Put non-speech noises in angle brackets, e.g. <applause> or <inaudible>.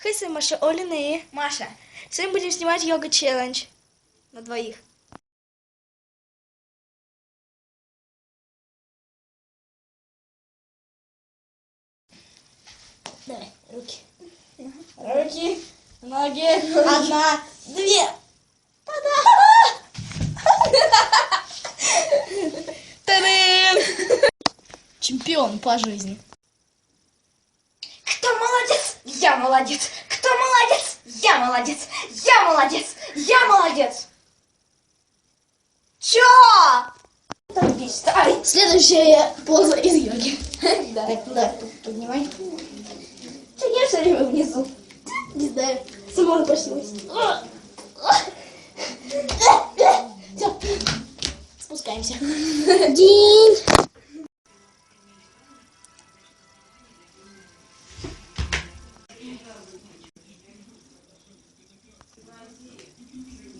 Хей, Маша, Олина и Маша. Сегодня будем снимать йога челлендж на двоих. Давай, руки. Руки, ноги. Одна, две. Та-дам! Чемпион по жизни. Я молодец. Кто молодец? Я молодец. Я молодец. Я молодец. Чё? Ай. Следующая поза из йоги. <laughs> Так, да, поднимай. Чё я все время внизу? Не знаю, сама напросилась. Все, спускаемся. <laughs> День. надеюсь.